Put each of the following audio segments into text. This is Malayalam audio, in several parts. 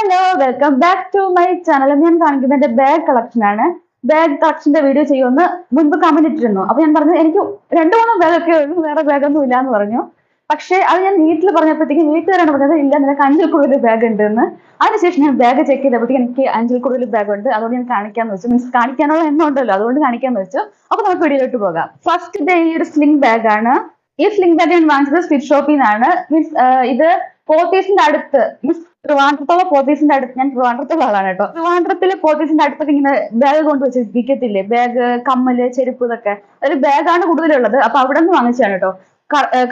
Hello welcome back to my channel ഞാൻ കാണിക്കുന്നത് എന്റെ ബാഗ് കളക്ഷൻ ആണ്. ബാഗ് കളക്ഷന്റെ വീഡിയോ ചെയ്യുമെന്ന് മുൻപ് കമന്റ് ഇട്ടിരുന്നു. അപ്പൊ ഞാൻ പറഞ്ഞു എനിക്ക് രണ്ടു മൂന്ന് ബാഗ് ഒക്കെ ഉള്ളൂ വേറെ ബാഗ് ഒന്നും ഇല്ല എന്ന് പറഞ്ഞു. പക്ഷേ അത് ഞാൻ വീട്ടിൽ പറഞ്ഞപ്പോഴത്തേക്കും വീട്ടുകാരാണ് പറഞ്ഞത് ഇല്ല നിനക്ക് അഞ്ചിൽ കൂടുതൽ ബാഗ് ഉണ്ട് എന്ന് അതിനുശേഷം ഞാൻ ബാഗ് ചെക്ക് ചെയ്തപ്പോഴത്തേക്ക് എനിക്ക് അഞ്ചിൽ കൂടുതൽ ബാഗ് ഉണ്ട്. അതുകൊണ്ട് ഞാൻ കാണിക്കാന്ന് വെച്ചു. മീൻസ് കാണിക്കാനുള്ള എണ്ണം ഉണ്ടല്ലോ അതുകൊണ്ട് കാണിക്കാന്ന് വെച്ചു. അപ്പൊ നമുക്ക് വീഡിയോയിലോട്ട് പോകാം. ഫസ്റ്റ് ഡേ ഈ ഒരു സ്ലിംഗ് ബാഗ് ആണ്. ഈ സ്ലിംഗ് ബാഗ് ഞാൻ വാങ്ങിച്ചത് സ്വിറ്റ് ഷോപ്പിൽ നിന്നാണ് മീൻസ് ഇത് പോത്തീസിന്റെ അടുത്ത് മീൻസ് ട്രിവാൻഡ്രത്തോളം പോത്തീസിന്റെ അടുത്ത് ഞാൻ ട്രിവാൻഡ്രത്തുള്ള ആളാണ് കേട്ടോ. ട്രിവാൻഡ്രത്തിലെ പോത്തീസിന്റെ അടുത്തൊക്കെ ഇങ്ങനെ ബാഗ് കൊണ്ട് വെച്ച് വിൽക്കത്തില്ലേ ബാഗ് കമ്മൽ ചെരുപ്പ് ഇതൊക്കെ. ഒരു ബാഗാണ് കൂടുതലുള്ളത്. അപ്പൊ അവിടെ നിന്ന് വാങ്ങിച്ചാണ് കേട്ടോ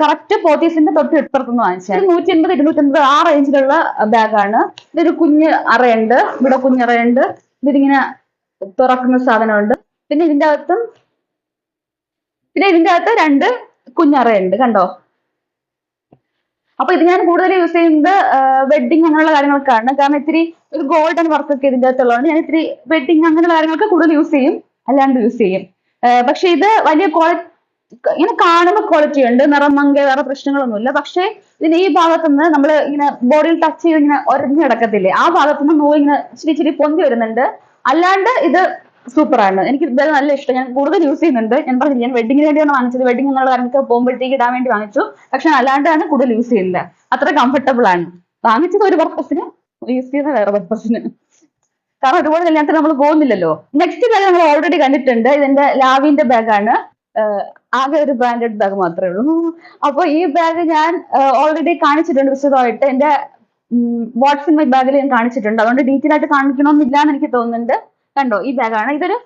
കറക്റ്റ് പോത്തീസിന്റെ തൊട്ട് ഇപ്പുറത്തുനിന്ന് വാങ്ങിച്ചത് നൂറ്റി എൺപത് ഇരുന്നൂറ്റി എൺപത് ആ റേഞ്ചിലുള്ള ബാഗാണ് ഇതൊരു കുഞ്ഞ് അറയുണ്ട്. ഇവിടെ കുഞ്ഞറയുണ്ട് ഇതിങ്ങനെ തുറക്കുന്ന സാധനമുണ്ട്. പിന്നെ ഇതിന്റെ അകത്തും പിന്നെ ഇതിന്റെ അകത്ത് രണ്ട് കുഞ്ഞറയുണ്ട് കണ്ടോ? അപ്പൊ ഇത് ഞാൻ കൂടുതൽ യൂസ് ചെയ്യുന്നത് വെഡിങ് അങ്ങനെയുള്ള കാര്യങ്ങൾക്കാണ്. കാരണം ഇത്തിരി ഒരു ഗോൾഡൻ വർക്ക് ഒക്കെ ഇതിന്റെ അകത്തുള്ളതാണ്. ഞാൻ ഇത്തിരി വെഡിങ് അങ്ങനെയുള്ള കാര്യങ്ങൾക്ക് കൂടുതൽ യൂസ് ചെയ്യും അല്ലാണ്ട് യൂസ് ചെയ്യും. പക്ഷെ ഇത് വലിയ ക്വാളിറ്റി ഇങ്ങനെ കാണുമ്പോൾ ക്വാളിറ്റി ഉണ്ട്. നിറം മങ്ക വേറെ പ്രശ്നങ്ങളൊന്നുമില്ല. പക്ഷെ ഇതിന് ഈ ഭാഗത്തുനിന്ന് നമ്മൾ ഇങ്ങനെ ബോഡിയിൽ ടച്ച് ചെയ്ത് ഇങ്ങനെ ഒരഞ്ഞു കിടക്കത്തില്ലേ ആ ഭാഗത്തുനിന്ന് നൂ ഇങ്ങനെ ഇച്ചിരി ഇച്ചിരി പൊന്തി വരുന്നുണ്ട്. അല്ലാണ്ട് ഇത് സൂപ്പർ ആണ് എനിക്ക് ഇത് നല്ല ഇഷ്ടം. ഞാൻ കൂടുതൽ യൂസ് ചെയ്യുന്നുണ്ട്. ഞാൻ പറഞ്ഞില്ല ഞാൻ വെഡിങ്ങിന് വേണ്ടിയാണ് വാങ്ങിച്ചത്. വെഡിങ് എന്നുള്ള കാര്യങ്ങൾക്ക് പോകുമ്പോഴത്തേക്ക് ഇടാൻ വേണ്ടി വാങ്ങിച്ചു. പക്ഷെ അല്ലാണ്ടാണ് കൂടുതൽ യൂസ് ചെയ്യുന്നത്. അത്ര കംഫർട്ടബിൾ ആണ്. വാങ്ങിച്ചത് ഒരു പർപ്പസിന് യൂസ് ചെയ്യുന്ന വേറെ പർപ്പസിന് കാരണം ഒരുപാട് കല്യാണത്തിന് നമ്മൾ പോകുന്നില്ലല്ലോ. നെക്സ്റ്റ് ബാഗ് നമ്മൾ ഓൾറെഡി കണ്ടിട്ടുണ്ട്. ഇതിന്റെ ലാവിന്റെ ബാഗാണ് ആകെ ഒരു ബ്രാൻഡഡ് ബാഗ് മാത്രമേ ഉള്ളൂ. അപ്പൊ ഈ ബാഗ് ഞാൻ ഓൾറെഡി കാണിച്ചിട്ടുണ്ട് വിശദമായിട്ട്. എന്റെ വാട്സ് ഇൻ മൈ ബാഗിൽ ഞാൻ കാണിച്ചിട്ടുണ്ട്. അതുകൊണ്ട് ഡീറ്റെയിൽ ആയിട്ട് കാണിക്കണമെന്നില്ല എന്ന് എനിക്ക് തോന്നുന്നുണ്ട്. കണ്ടോ? ഈ ബാഗാണ് ഇതൊരു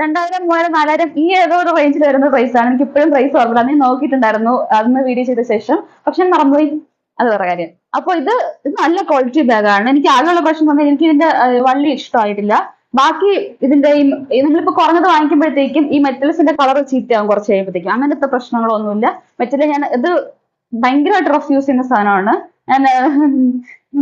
രണ്ടായിരം മൂവായിരം നാലായിരം ഈ ഏതോ ഒരു റേഞ്ചിൽ വരുന്ന പ്രൈസ് ആണ്. എനിക്ക് ഇപ്പോഴും പ്രൈസ് ഓർമ്മ ഞാൻ നോക്കിയിട്ടുണ്ടായിരുന്നു. അന്ന് വീഡിയോ ചെയ്ത ശേഷം. പക്ഷെ മറന്നുപോയി. അത് വേറെ കാര്യം. അപ്പൊ ഇത് നല്ല ക്വാളിറ്റി ബാഗാണ് എനിക്ക് ആകെയുള്ള പ്രശ്നം പറഞ്ഞാൽ എനിക്ക് ഇതിന്റെ വള്ളി ഇഷ്ടമായിട്ടില്ല. ബാക്കി ഇതിന്റെ ഈ നമ്മളിപ്പോ കുറഞ്ഞത് വാങ്ങിക്കുമ്പോഴത്തേക്കും ഈ മെറ്റൽസിന്റെ കളർ ചീത്തയാവും കുറച്ച് കഴിയുമ്പോഴത്തേക്കും. അങ്ങനത്തെ പ്രശ്നങ്ങളൊന്നുമില്ല. മെറ്റൽ ഞാൻ ഇത് ഭയങ്കരമായിട്ട് റഫ് യൂസ് ചെയ്യുന്ന സാധനമാണ്.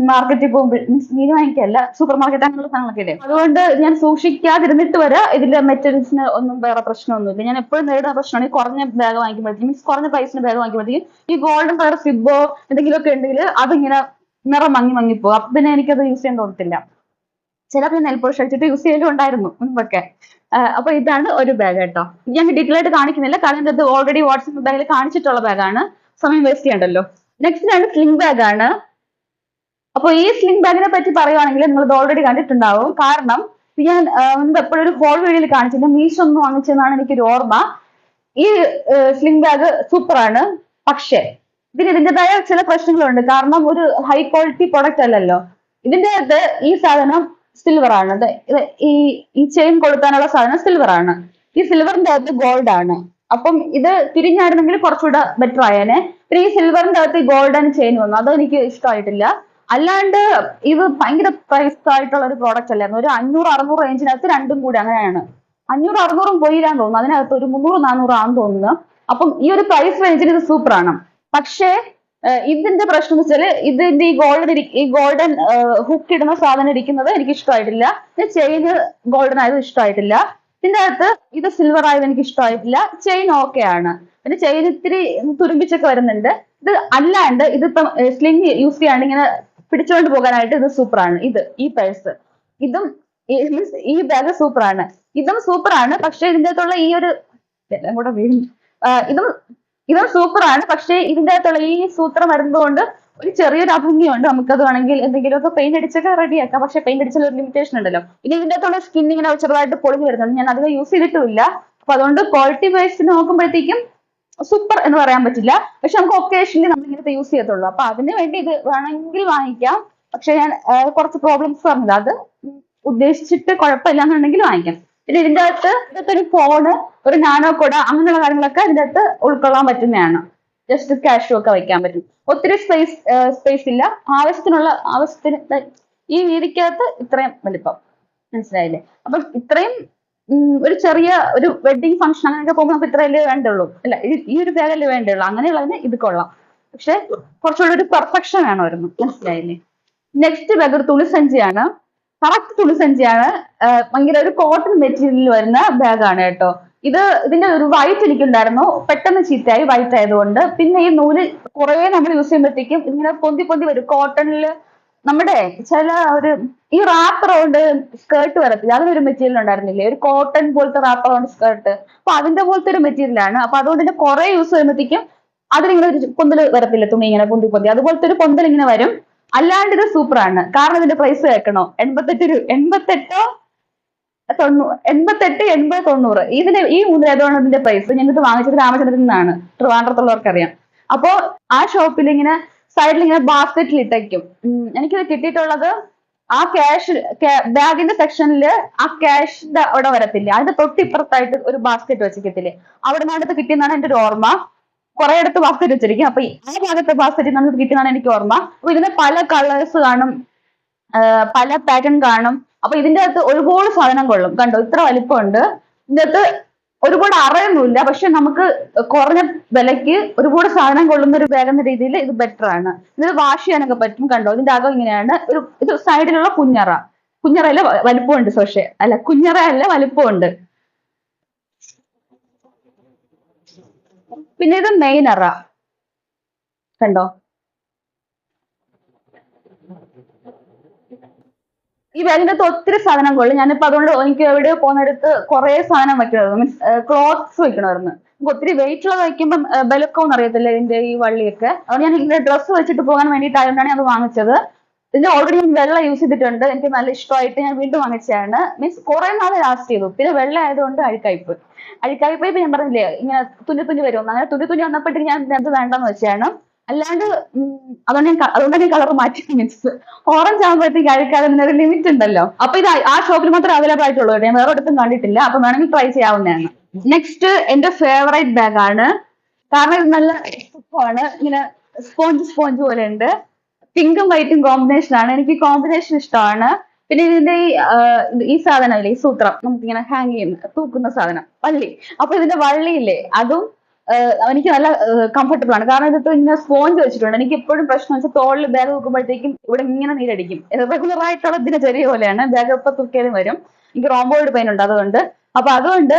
മാർക്കറ്റിൽ പോകുമ്പോൾ മീൻസ് മീൻ വാങ്ങിക്കല്ല സൂപ്പർ മാർക്കറ്റ് അങ്ങനെയുള്ള സാധനങ്ങളൊക്കെ ഇല്ലേ? അതുകൊണ്ട് ഞാൻ സൂക്ഷിക്കാതിരുന്നിട്ട് വരെ. ഇതിന്റെ മെറ്റീരിയൽസിന് ഒന്നും വേറെ പ്രശ്നമൊന്നുമില്ല. ഞാൻ എപ്പോഴും നേരിടുന്ന പ്രശ്നമാണ് ഈ കുറഞ്ഞ ബാഗ് വാങ്ങിക്കുമ്പോഴത്തേക്കും മീൻസ് കുറഞ്ഞ പ്രൈസിന് ബാഗ് വാങ്ങിക്കുമ്പോഴത്തേക്കും ഈ ഗോൾഡൻ കളർ സിബോ എന്തെങ്കിലും ഒക്കെ ഉണ്ടെങ്കിൽ അതിങ്ങനെ നിറം മങ്ങി മങ്ങിപ്പോകും അപ്പൊ പിന്നെ എനിക്കത് യൂസ് ചെയ്യാൻ തോന്നത്തില്ല. ചിലപ്പോൾ ഞാൻ പോളിഷ് അടിച്ചിട്ട് യൂസ് ചെയ്യലും ഉണ്ടായിരുന്നു മുൻപൊക്കെ. അപ്പൊ ഇതാണ് ഒരു ബാഗ് കേട്ടോ. ഞാൻ ഡീറ്റെയിൽ ആയിട്ട് കാണിക്കുന്നില്ല. കാരണം ഇത് ഓൾറെഡി വാട്സ്ആപ്പ് ബാഗിൽ കാണിച്ചിട്ടുള്ള ബാഗാണ് സമയം വേസ്റ്റ് ചെയ്യണ്ടല്ലോ. നെക്സ്റ്റ് ആണ് സ്ലിംഗ് ബാഗ് ആണ്. അപ്പൊ ഈ സ്ലിംഗ് ബാഗിനെ പറ്റി പറയുവാണെങ്കിൽ നിങ്ങൾ ഇത് ഓൾറെഡി കണ്ടിട്ടുണ്ടാവും. കാരണം ഞാൻ മുൻപ് എപ്പോഴും ഒരു ഹോൾ വീഡിയോയിൽ കാണിച്ചിട്ടുണ്ട് മീഷോ ഒന്ന് വാങ്ങിച്ചെന്നാണ് എനിക്കൊരു ഓർമ്മ. ഈ സ്ലിംഗ് ബാഗ് സൂപ്പർ ആണ്. പക്ഷേ ഇതിന് ഇതിന്റെതായ ചില പ്രശ്നങ്ങളുണ്ട്. കാരണം ഒരു ഹൈ ക്വാളിറ്റി പ്രൊഡക്റ്റ് അല്ലല്ലോ. ഇതിന്റെ അകത്ത് ഈ സാധനം സിൽവർ ആണ്. ഈ ഈ ചെയിൻ കൊളുത്താനുള്ള സാധനം സിൽവർ ആണ്. ഈ സിൽവറിന്റെ അകത്ത് ഗോൾഡ് ആണ്. അപ്പം ഇത് തിരിഞ്ഞായിരുന്നെങ്കിൽ കുറച്ചുകൂടെ ബെറ്റർ ആയേനെ. പിന്നെ ഈ സിൽവറിന്റെ അകത്ത് ഗോൾഡൻ ചെയിൻ വന്നു. അത് എനിക്ക് ഇഷ്ടമായിട്ടില്ല. അല്ലാണ്ട് ഇത് ഭയങ്കര പ്രൈസ് ആയിട്ടുള്ള ഒരു പ്രോഡക്റ്റ് അല്ലായിരുന്നു. ഒരു അഞ്ഞൂറ് അറുന്നൂറ് റേഞ്ചിനകത്ത് രണ്ടും കൂടി അങ്ങനെയാണ്. അഞ്ഞൂറ് അറുന്നൂറും പോയില്ലാന്ന് തോന്നുന്നു. അതിനകത്ത് ഒരു മുന്നൂറ് നാനൂറ് ആണെന്ന് തോന്നുന്നു. അപ്പം ഈ ഒരു പ്രൈസ് റേഞ്ചിന് ഇത് സൂപ്പർ ആണ്. പക്ഷേ ഇതിന്റെ പ്രശ്നം എന്ന് വെച്ചാൽ ഇതിന്റെ ഈ ഗോൾഡൻ ഈ ഗോൾഡൻ ഹുക്ക് ഇടുന്ന സാധനം ഇരിക്കുന്നത് എനിക്ക് ഇഷ്ടമായിട്ടില്ല ചെയിന് ഗോൾഡൻ ആയത് ഇഷ്ടമായിട്ടില്ല. ഇതിന്റെ അകത്ത് ഇത് സിൽവർ ആയത് എനിക്ക് ഇഷ്ടമായിട്ടില്ല. ചെയിൻ ഓക്കെ ആണ്. പിന്നെ ചെയിൻ ഇത്തിരി തുരുമ്പിച്ചൊക്കെ വരുന്നുണ്ട്. ഇത് അല്ലാണ്ട് ഇതിപ്പം സ്ലിംഗ് യൂസ് ചെയ്യാണ്ട് ഇങ്ങനെ പിടിച്ചുകൊണ്ട് പോകാനായിട്ട് ഇത് സൂപ്പർ ആണ്. ഇത് ഈ പേഴ്സ് ഇതും means ഈ ബാഗ് ആണ്. ഇതും സൂപ്പർ ആണ്. പക്ഷെ ഇതിന്റെ അകത്തുള്ള ഈ ഒരു എല്ലാം കൂടെ വീഴും ഇതും ഇതും സൂപ്പർ ആണ്. പക്ഷേ ഇതിന്റെ അകത്തുള്ള ഈ സൂത്രം വരുന്നതുകൊണ്ട് ഒരു ചെറിയൊരു അഭംഗിയുണ്ട്. നമുക്കത് വേണമെങ്കിൽ എന്തെങ്കിലുമൊക്കെ പെയിന്റ് അടിച്ചൊക്കെ റെഡിയാക്കാം പക്ഷെ പെയിന്റ് അടിച്ചാൽ ഒരു ലിമിറ്റേഷൻ ഉണ്ടല്ലോ. ഇനി ഇതിന്റെ അകത്തുള്ള സ്കിൻ ഇങ്ങനെ ചെറുതായിട്ട് പൊളിഞ്ഞു വരുന്നുണ്ട്. ഞാൻ അധികം യൂസ് ചെയ്തിട്ടുമില്ല. അപ്പൊ അതുകൊണ്ട് ക്വാളിറ്റി വൈസ് നോക്കുമ്പോഴത്തേക്കും സൂപ്പർ എന്ന് പറയാൻ പറ്റില്ല. പക്ഷെ നമുക്ക് ഒക്കേഷനിൽ നമ്മൾ ഇങ്ങനത്തെ യൂസ് ചെയ്യത്തുള്ളൂ. അപ്പൊ അതിന് വേണ്ടി ഇത് വേണമെങ്കിൽ വാങ്ങിക്കാം. പക്ഷെ ഞാൻ കുറച്ച് പ്രോബ്ലംസ് പറഞ്ഞില്ല അത് ഉദ്ദേശിച്ചിട്ട് കുഴപ്പമില്ല എന്നുണ്ടെങ്കിൽ വാങ്ങിക്കാം. പിന്നെ ഇതിന്റെ അകത്ത് ഇതൊക്കെ ഒരു ഫോണ് ഒരു നാനോ കൊട അങ്ങനെയുള്ള കാര്യങ്ങളൊക്കെ ഇതിന്റെ അകത്ത് ഉൾക്കൊള്ളാൻ പറ്റുന്നതാണ്. ജസ്റ്റ് ക്യാഷും ഒക്കെ വെക്കാൻ പറ്റും. ഒത്തിരി സ്പേസ് സ്പേസ് ഇല്ല. ആവശ്യത്തിനുള്ള ആവശ്യത്തിന് ഈ വീതിക്കകത്ത് ഇത്രയും വലിപ്പം. മനസ്സിലായില്ലേ? അപ്പൊ ഇത്രയും ഒരു ചെറിയ ഒരു വെഡിങ് ഫംഗ്ഷൻ അങ്ങനെയൊക്കെ പോകുമ്പോൾ നമുക്ക് ഇത്രയല്ലേ വേണ്ടുള്ളൂ. അല്ല ഈ- ഒരു ബാഗല്ലേ വേണ്ടുള്ളൂ. അങ്ങനെയുള്ളതിന് ഇത് കൊള്ളാം. പക്ഷെ കുറച്ചുകൂടി ഒരു പെർഫെക്ഷൻ വേണമായിരുന്നു. മനസ്സിലായില്ലേ? നെക്സ്റ്റ് ബാഗ് ഒരു തുണിസഞ്ചിയാണ്. കറക്റ്റ് തുണിസഞ്ചിയാണ്. ഭയങ്കര ഒരു കോട്ടൺ മെറ്റീരിയലിൽ വരുന്ന ബാഗാണ് കേട്ടോ. ഇത് ഇതിന്റെ ഒരു വൈറ്റ് എനിക്കുണ്ടായിരുന്നു പെട്ടെന്ന് ചീത്തയായി വൈറ്റ് ആയതുകൊണ്ട്. പിന്നെ ഈ നൂൽ കുറെ നമ്മൾ യൂസ് ചെയ്യുമ്പോഴത്തേക്കും ഇങ്ങനെ പൊന്തി പൊന്തി വരും. കോട്ടണിൽ നമ്മുടെ ചില ഒരു ഈ റാപ്പ് റൗണ്ട് സ്കേർട്ട് വരത്തില്ല. അതിനൊരു മെറ്റീരിയൽ ഉണ്ടായിരുന്നില്ലേ? ഒരു കോട്ടൺ പോലത്തെ റാപ്പ് റൗണ്ട് സ്കേർട്ട് അപ്പൊ അതിന്റെ പോലത്തെ ഒരു മെറ്റീരിയൽ ആണ്. അപ്പൊ അതുകൊണ്ട് തന്നെ കുറെ യൂസ് ചെയ്യുമ്പോഴത്തേക്കും അതിലിങ്ങനെ ഒരു പൊന്തൽ വരത്തില്ല. തുണി ഇങ്ങനെ പൊന്തി പൊന്തി. അതുപോലത്തെ ഒരു പൊന്തൽ ഇങ്ങനെ വരും. അല്ലാണ്ട് ഇത് സൂപ്പർ ആണ്. കാരണം ഇതിന്റെ പ്രൈസ് കേൾക്കണോ? എൺപത്തെട്ട് എൺപത്തെട്ടോ തൊണ്ണൂറ് എൺപത്തെട്ട് എൺപത് തൊണ്ണൂറ്. ഇതിന് ഈ ഇതിന്റെ പ്രൈസ് ഞങ്ങൾക്ക് വാങ്ങിച്ചത് രാമചന്ദ്രൻ നിന്നാണ്. ട്രിവാൻഡ്രത്തുള്ളവർക്ക് അറിയാം അപ്പോ ആ ഷോപ്പിൽ ഇങ്ങനെ സൈഡിൽ ഇങ്ങനെ ബാസ്ക്കറ്റിൽ ഇട്ടേക്കും. എനിക്കിത് കിട്ടിയിട്ടുള്ളത് ആ ക്യാഷ് ബാഗിന്റെ സെക്ഷനിൽ ആ ക്യാഷ് അവിടെ വരത്തില്ല? അതിന്റെ തൊട്ടിപ്പുറത്തായിട്ട് ഒരു ബാസ്ക്കറ്റ് വെച്ചിട്ടില്ലേ അവിടെ നിന്നാണ് ഇത് കിട്ടിയെന്നാണ് എന്റെ ഒരു ഓർമ്മ. കുറെ അടുത്ത് ബാസ്ക്കറ്റ് വെച്ചിരിക്കും. അപ്പൊ ആ ഭാഗത്തെ ബാസ്ക്കറ്റിൽ നിന്ന് ഇത് കിട്ടിയെന്നാണ് എനിക്ക് ഓർമ്മ. അപ്പൊ ഇതിന് പല കളേഴ്സ് കാണും. പല പാറ്റേൺ കാണും. അപ്പൊ ഇതിന്റെ അകത്ത് ഒരുപാട് സാധനം കൊള്ളും. കണ്ടോ ഇത്ര വലിപ്പമുണ്ട്. ഇതിന്റെ അകത്ത് ഒരുപാട് അറയൊന്നുമില്ല പക്ഷെ നമുക്ക് കുറഞ്ഞ വിലയ്ക്ക് ഒരുപാട് സാധനം കൊള്ളുന്ന ഒരു വേഗം രീതിയിൽ ഇത് ബെറ്റർ ആണ്. ഇത് വാഷ് ചെയ്യാനൊക്കെ പറ്റും കണ്ടോ? ഇതിന്റെ അകം ഇങ്ങനെയാണ്. ഒരു ഇത് സൈഡിലുള്ള കുഞ്ഞറ. കുഞ്ഞറയിൽ വലിപ്പമുണ്ട് പക്ഷേ. അല്ല കുഞ്ഞറ അല്ല വലിപ്പമുണ്ട്. പിന്നെ ഇത് മെയിൻ അറ. കണ്ടോ? ഈ ബാഗിന്റെ അകത്ത് ഒത്തിരി സാധനം കൊള്ളും ഞാനിപ്പോ അതുകൊണ്ട് എനിക്ക് എവിടെ പോകുന്നിടത്ത് കുറെ സാധനം വെക്കണമായിരുന്നു മീൻസ് ക്ലോത്ത്സ് വെക്കണമായിരുന്നു നമുക്ക് ഒത്തിരി വെയിറ്റ് ഉള്ളത് വയ്ക്കുമ്പോൾ ബലക്കോന്ന് അറിയത്തില്ല ഇതിന്റെ ഈ വള്ളിയൊക്കെ? അതുകൊണ്ട് ഞാൻ ഇതിന്റെ ഡ്രസ്സ് വെച്ചിട്ട് പോകാൻ വേണ്ടിയിട്ടായതുകൊണ്ടാണ് അത് വാങ്ങിച്ചത്. ഇതിന്റെ ഓൾറെഡി ഞാൻ വെള്ള യൂസ് ചെയ്തിട്ടുണ്ട്. എനിക്ക് നല്ല ഇഷ്ടമായിട്ട് ഞാൻ വീണ്ടും വാങ്ങിച്ചതാണ്. മീൻസ് കുറെ നാൾ ലാസ്റ്റ് ചെയ്തു. പിന്നെ വെള്ള ആയതുകൊണ്ട് അഴുക്കായിപ്പ് അഴുക്കായിപ്പോയി ഞാൻ പറഞ്ഞില്ലേ ഇങ്ങനെ തുന്നി തുന്നി വരും. അങ്ങനെ തുന്നി തുന്നി വന്നപ്പോഴത്തേക്ക് ഞാൻ അത് വേണ്ടെന്ന് വെച്ചാണ് അല്ലാണ്ട് അതുകൊണ്ട് ഞാൻ അതുകൊണ്ട് ഞാൻ കളർ മാറ്റി മീൻസ് ഓറഞ്ച് ആകുമ്പോഴത്തേക്ക് അഴുക്കാതെ ഒരു ലിമിറ്റ് ഉണ്ടല്ലോ. അപ്പൊ ഇത് ആ ഷോപ്പിൽ മാത്രമേ അവൈലബിൾ ആയിട്ടുള്ളൂ. ഞാൻ വേറെ ഒരിടത്തും കണ്ടിട്ടില്ല. അപ്പൊ വേണമെങ്കിൽ ട്രൈ ചെയ്യാവുന്നതാണ്. നെക്സ്റ്റ് എന്റെ ഫേവറേറ്റ് ബാഗ് ആണ്. കാരണം ഇത് നല്ല സുഖമാണ് ഇങ്ങനെ സ്പോഞ്ച് സ്പോഞ്ച് പോലെ ഉണ്ട്. പിങ്കും വൈറ്റും കോമ്പിനേഷൻ ആണ്. എനിക്ക് കോമ്പിനേഷൻ ഇഷ്ടമാണ്. പിന്നെ ഇതിന്റെ ഈ ഈ സാധനം ഇല്ലേ ഈ സൂത്രം. നമുക്കിങ്ങനെ ഹാങ് ചെയ്യുന്ന തൂക്കുന്ന സാധനം. വള്ളി. അപ്പൊ ഇതിന്റെ വള്ളിയില്ലേ അതും എനിക്ക് നല്ല കംഫർട്ടബിൾ ആണ്. കാരണം ഇതിപ്പോ ഇങ്ങനെ സ്പോഞ്ച് വെച്ചിട്ടുണ്ട്. എനിക്ക് എപ്പോഴും പ്രശ്നം വെച്ചാൽ തോളിൽ ബാഗ് വെക്കുമ്പോഴത്തേക്കും ഇവിടെ ഇങ്ങനെ നീരടിക്കും. റെഗുലർ ആയിട്ടുള്ള ചെറിയ പോലെയാണ്. ബാഗ് ഇപ്പൊ തൂക്കിയാലും വരും. എനിക്ക് റോംബോയിഡ് പെയിൻ ഉണ്ട് അതുകൊണ്ട്. അപ്പൊ അതുകൊണ്ട്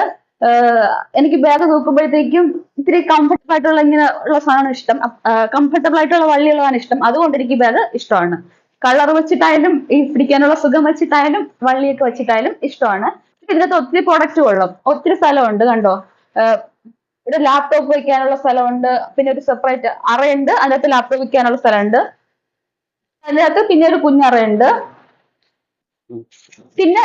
എനിക്ക് ബാഗ് തൂക്കുമ്പോഴത്തേക്കും ഇത്തിരി കംഫർട്ടബിൾ ആയിട്ടുള്ള ഇങ്ങനെ ഉള്ള സാധനം ഇഷ്ടം. കംഫർട്ടബിൾ ആയിട്ടുള്ള വള്ളിയുള്ളതാണ് ഇഷ്ടം. അതുകൊണ്ട് എനിക്ക് ബാഗ് ഇഷ്ടമാണ്. കളർ വെച്ചിട്ടായാലും ഈ പിടിക്കാനുള്ള സുഖം വെച്ചിട്ടായാലും വള്ളിയൊക്കെ വെച്ചിട്ടായാലും ഇഷ്ടമാണ്. ഇതിനകത്ത് ഒത്തിരി പ്രൊഡക്റ്റ് കൊള്ളും ഒത്തിരി സ്ഥലമുണ്ട് കണ്ടോ? ഇവിടെ ലാപ്ടോപ്പ് വെക്കാനുള്ള സ്ഥലമുണ്ട് പിന്നെ ഒരു സെപ്പറേറ്റ് അറയുണ്ട് അതിനകത്ത് ലാപ്ടോപ്പ് വെക്കാനുള്ള സ്ഥലമുണ്ട്. അതിനകത്ത് പിന്നെ ഒരു കുഞ്ഞറയുണ്ട് പിന്നെ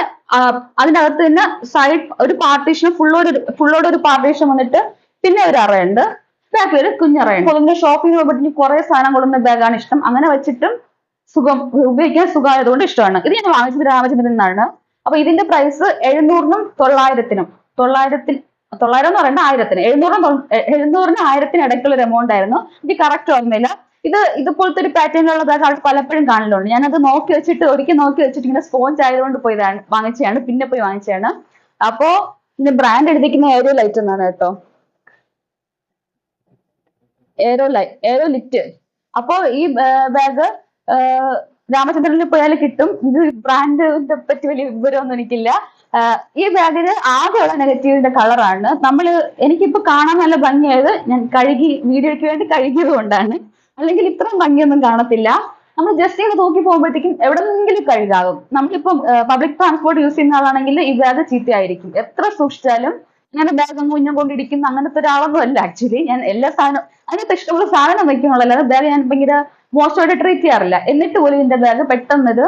അതിനകത്ത് തന്നെ സൈഡ് ഒരു പാർട്ടീഷൻ ഫുള്ളോട് ഫുള്ളോട് ഒരു പാർട്ടീഷൻ വന്നിട്ട് പിന്നെ ഒരു അറയുണ്ട്. ബാക്കിൽ ഒരു കുഞ്ഞറയുണ്ട് പൊതുവെ ഷോപ്പിംഗ് പോകുമ്പോഴത്തേക്ക് കുറെ സാധനം കൊള്ളുന്ന ബാഗാണ് ഇഷ്ടം. അങ്ങനെ വെച്ചിട്ടും സുഖം ഉപയോഗിക്കാൻ സുഖമായതുകൊണ്ട് ഇഷ്ടമാണ്. ഇത് ഞാൻ വാങ്ങിച്ചത് രാമചന്ദ്രൻ നിന്നാണ്. അപ്പൊ ഇതിന്റെ പ്രൈസ് എഴുന്നൂറിനും തൊള്ളായിരത്തിനും. തൊള്ളായിരത്തിന് തൊള്ളായിരം എന്ന് പറയണ്ട ആയിരത്തിന്. എഴുന്നൂറിനും എഴുന്നൂറിന് ആയിരത്തിന് ഇടയ്ക്കുള്ള ഒരു എമൗണ്ട് ആയിരുന്നു. എനിക്ക് കറക്റ്റ് ഓർമ്മയില്ല. ഇത് ഇതുപോലത്തെ ഒരു പാറ്റേണിലുള്ള ബാഗ് ആൾ പലപ്പോഴും കാണലുണ്ട്. ഞാനത് നോക്കി വെച്ചിട്ട് ഒരിക്കൽ നോക്കി വെച്ചിട്ട് ഇങ്ങനെ സ്പോഞ്ച് ആയതുകൊണ്ട് പോയി വാങ്ങിച്ചതാണ് പിന്നെ പോയി വാങ്ങിച്ചതാണ്. അപ്പോ ഇതിന്റെ ബ്രാൻഡ് എഴുതിക്കുന്ന ഏരോ ലൈറ്റ് എന്നാണ് കേട്ടോ. ഏരോ ലൈ ഏരോ ലിറ്റ് അപ്പോ ഈ ബാഗ് രാമചന്ദ്രനിൽ പോയാൽ കിട്ടും. ഇത് ബ്രാൻഡിനെ പറ്റി വലിയ വിവരമൊന്നും എനിക്കില്ല. ഈ ബാഗിന് ആകെയുള്ള നെഗറ്റീവിന്റെ കളറാണ് നമ്മൾ എനിക്കിപ്പോ കാണാൻ നല്ല ഭംഗിയായത് ഞാൻ കഴുകി വീഡിയോയ്ക്ക് വേണ്ടി കഴുകിയത് കൊണ്ടാണ്. അല്ലെങ്കിൽ ഇത്രയും ഭംഗിയൊന്നും കാണത്തില്ല. നമ്മൾ ജസ്റ്റ് ഇങ്ങനെ തൂക്കി പോകുമ്പോഴത്തേക്കും എവിടെന്നെങ്കിലും കഴുകാകും. നമ്മളിപ്പം പബ്ലിക് ട്രാൻസ്പോർട്ട് യൂസ് ചെയ്യുന്ന ആളാണെങ്കിൽ ഈ ബാഗ് ചീത്തയായിരിക്കും. എത്ര സൂക്ഷിച്ചാലും ഞാൻ ബാഗ് കുഞ്ഞും കൊണ്ടിരിക്കുന്ന. അങ്ങനത്തെ ഒരാളൊന്നും അല്ല ആക്ച്വലി ഞാൻ എല്ലാ സാധനവും അതിനകത്ത് ഇഷ്ടമുള്ള സാധനം വെക്കുന്നുള്ളൂ അല്ലാതെ ബാഗ് ഞാൻ ഭയങ്കര മോശമായിട്ട് ട്രീറ്റ് ചെയ്യാറില്ല. എന്നിട്ട് പോലും ഇതിന്റെ ബാഗ് പെട്ടെന്ന് ഇത്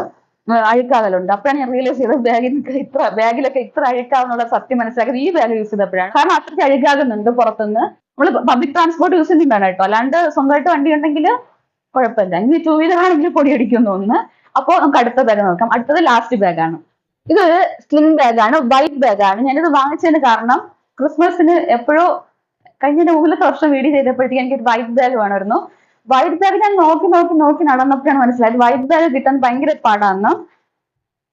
അഴുക്കാകലുണ്ട്. അപ്പോഴാണ് ഞാൻ റിയലൈസ് ചെയ്തത് ബാഗിനൊക്കെ ഇത്ര ബാഗിലൊക്കെ ഇത്ര അഴുക്കാവുന്നുള്ള സത്യം മനസ്സിലാക്കിയത് ഈ ബാഗ് യൂസ് ചെയ്തപ്പോഴാണ്. കാരണം അത്രയ്ക്ക് അഴുക്കാകുന്നുണ്ട് പുറത്തുനിന്ന്. നമ്മൾ പബ്ലിക് ട്രാൻസ്പോർട്ട് യൂസ് ചെയ്യുന്നതാണ് കേട്ടോ. അല്ലാണ്ട് സ്വന്തമായിട്ട് വണ്ടി ഉണ്ടെങ്കിൽ കുഴപ്പമില്ല. ഇനി ടൂ വീലർ ആണെങ്കിൽ പൊടി അടിക്കുമെന്ന് തോന്നുന്നു. അപ്പോൾ നമുക്ക് അടുത്ത ബാഗ് നോക്കാം. അടുത്തത് ലാസ്റ്റ് ബാഗാണ് ഇത് സ്ലിം ബാഗാണ് വൈറ്റ് ബാഗാണ് ഞാനിത് വാങ്ങിച്ചതിന് കാരണം ക്രിസ്മസിന് എപ്പോഴോ കഴിഞ്ഞ മുമ്പിലത്തെ വർഷം വീഡിയോ ചെയ്തപ്പോഴത്തേക്ക് എനിക്ക് ഒരു വൈറ്റ് ബാഗ് വേണമായിരുന്നു. വൈറ്റ് ഞാൻ നോക്കി നോക്കി നോക്കി നടന്നപ്പോഴാണ് മനസ്സിലായത്. വൈറ്റ് കിട്ടാൻ ഭയങ്കര പാടാന്ന്.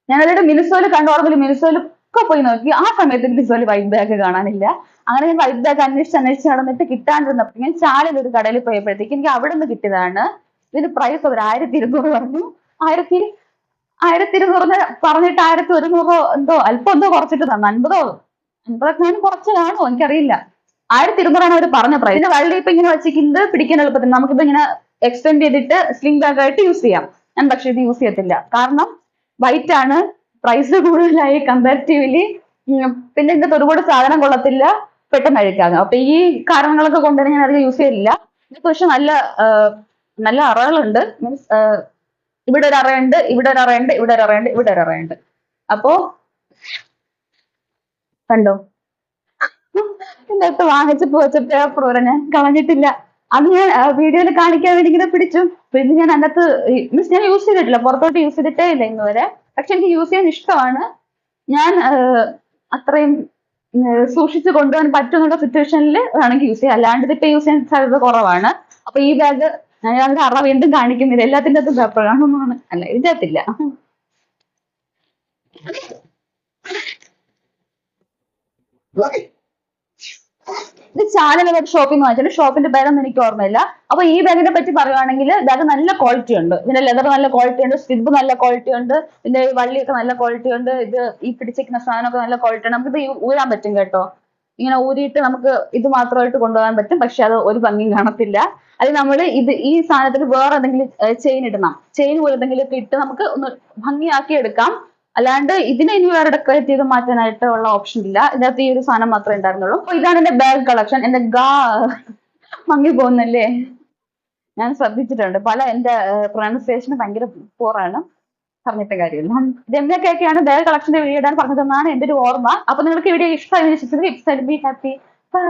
ഞാൻ അവരുടെ മിനിസോയിൽ കണ്ട ഓർമ്മയിൽ മിനിസോയിൽ ഒക്കെ പോയി നോക്കി. ആ സമയത്ത് മിനിസോയിൽ വൈറ്റ് ബാഗ് കാണാനില്ല. അങ്ങനെ ഞാൻ വൈറ്റ് ബാഗ് അന്വേഷിച്ച് അന്വേഷിച്ച് നടന്നിട്ട് കിട്ടാണ്ടിരുന്നപ്പോൾ ഞാൻ ചാലിൽ ഒരു കടയിൽ പോയപ്പോഴത്തേക്ക് എനിക്ക് അവിടെ നിന്ന് കിട്ടിയതാണ്. ഇതിന് പ്രൈസ് ഒരു ആയിരത്തി ഇരുന്നൂറ് പറഞ്ഞു. ആയിരത്തി ആയിരത്തി ഇരുന്നൂറിന് പറഞ്ഞിട്ട് ആയിരത്തി ഒരുന്നൂറോ എന്തോ അല്പം എന്തോ കുറച്ചിട്ട് തന്നു. അൻപതോ അൻപതൊക്കെ ഞാൻ കുറച്ച് കാണുമോ? എനിക്കറിയില്ല. ആയിരത്തി ഇരുന്നൂറാണ് അവർ പറഞ്ഞ പ്രൈസ് പിന്നെ വള്ളി ഇപ്പൊ ഇങ്ങനെ വെച്ചിരിക്കുന്നത് പിടിക്കാൻ എളുപ്പത്തിന് നമുക്കിപ്പോ ഇങ്ങനെ എക്സ്റ്റെൻഡ് ചെയ്തിട്ട് സ്ലിംഗ് ബാഗ് ആയിട്ട് യൂസ് ചെയ്യാം. ഞാൻ പക്ഷേ ഇത് യൂസ് ചെയ്യത്തില്ല. കാരണം വൈറ്റ് ആണ് പ്രൈസ് കൂടുതലായി കമ്പാരിറ്റീവ്ലി പിന്നെ ഇതിന്റെ ഒരുപാട് സാധനം കൊള്ളത്തില്ല. പെട്ടെന്ന് അഴുക്കാകും അപ്പൊ ഈ കാരണങ്ങളൊക്കെ കൊണ്ടുതന്നെ ഞാൻ അധികം യൂസ് ചെയ്യില്ല ഇതിപ്പോ പക്ഷെ നല്ല നല്ല അറകളുണ്ട്. മീൻസ് ഇവിടെ ഒരു അറയുണ്ട് ഇവിടെ ഒരു അറയുണ്ട് ഇവിടെ ഒരു അറയുണ്ട് ഇവിടെ ഒരു അറയുണ്ട്. അപ്പോ കണ്ടോ? എന്റെ അടുത്ത് പേപ്പർ വരെ ഞാൻ കളഞ്ഞിട്ടില്ല. അത് ഞാൻ വീഡിയോയിൽ കാണിക്കാൻ വേണ്ടി ഇങ്ങനെ പിടിച്ചു. പിന്നെ ഞാൻ അതിനകത്ത് മീൻസ് ഞാൻ യൂസ് ചെയ്തിട്ടില്ല. പുറത്തോട്ട് യൂസ് ചെയ്തിട്ടേ ഇല്ല ഇന്ന് വരെ പക്ഷെ എനിക്ക് യൂസ് ചെയ്യാൻ ഇഷ്ടമാണ്. ഞാൻ അത്രയും സൂക്ഷിച്ച് കൊണ്ടുപോകാൻ പറ്റുന്നുള്ള സിറ്റുവേഷനിൽ വേണമെങ്കിൽ യൂസ് ചെയ്യാം. അല്ലാണ്ട് ഇതിപ്പോ യൂസ് ചെയ്യാൻ സാധ്യത കുറവാണ്. അപ്പൊ ഈ ബാഗ് ഞാൻ അതിന്റെ അറ വീണ്ടും കാണിക്കുന്നില്ല എല്ലാത്തിന്റെ അകത്തും പേപ്പർ കാണുന്നതാണ് അല്ല ഇതിന്റെ അകത്തില്ല. ഇത് ചാനൽ ഒരു നിന്ന് വാങ്ങിച്ചിട്ട് ഷോപ്പിന്റെ പേരൊന്നും എനിക്ക് ഓർമ്മയില്ല. അപ്പൊ ഈ ബാഗിനെ പറ്റി പറയുവാണെങ്കിൽ ബാഗ് നല്ല ക്വാളിറ്റി ഉണ്ട്. ഇതിന്റെ ലെതർ നല്ല ക്വാളിറ്റി ഉണ്ട് സ്റ്റിബ് നല്ല ക്വാളിറ്റി ഉണ്ട് പിന്നെ ഈ വള്ളിയൊക്കെ നല്ല ക്വാളിറ്റി ഉണ്ട് ഇത് ഈ പിടിച്ചിരിക്കുന്ന സാധനമൊക്കെ നല്ല ക്വാളിറ്റി ഉണ്ട്. നമുക്ക് ഇത് ഊരാൻ പറ്റും കേട്ടോ. ഇങ്ങനെ ഊരിയിട്ട് നമുക്ക് ഇത് മാത്രമായിട്ട് കൊണ്ടുപോകാൻ പറ്റും പക്ഷെ അത് ഒരു ഭംഗിയും കാണത്തില്ല. അത് നമ്മൾ ഇത് ഈ സാധനത്തിന് വേറെ എന്തെങ്കിലും ചെയിൻ ഇടണം. ചെയിൻ പോലെ എന്തെങ്കിലും ഒക്കെ ഇട്ട് നമുക്ക് ഒന്ന് ഭംഗിയാക്കി എടുക്കാം. അല്ലാണ്ട് ഇതിനെ ഇനി വേറെ ഡെക്കറേറ്റ് ചെയ്ത് മാറ്റാനായിട്ട് ഉള്ള ഓപ്ഷൻ ഇല്ല. ഇതിനകത്ത് ഈ ഒരു സാധനം മാത്രമേ ഉണ്ടായിരുന്നുള്ളൂ. അപ്പൊ ഇതാണ് എന്റെ ബാഗ് കളക്ഷൻ എന്റെ ഗാ മങ്ങി പോകുന്നല്ലേ? ഞാൻ ശ്രദ്ധിച്ചിട്ടുണ്ട്. പല എന്റെ പ്രൊനൗൺസിയേഷൻ ഭയങ്കര പോറാണ് പറഞ്ഞിട്ട് കാര്യമില്ല. രമ്യക്കൊക്കെയാണ് ബാഗ് കളക്ഷന്റെ വീഡിയോ ഇടാൻ പറഞ്ഞതെന്നാണ് എന്റെ ഒരു ഓർമ്മ. അപ്പൊ നിങ്ങൾക്ക് വീഡിയോ ഇഷ്ടമായി ബി ഹാപ്പി ബൈ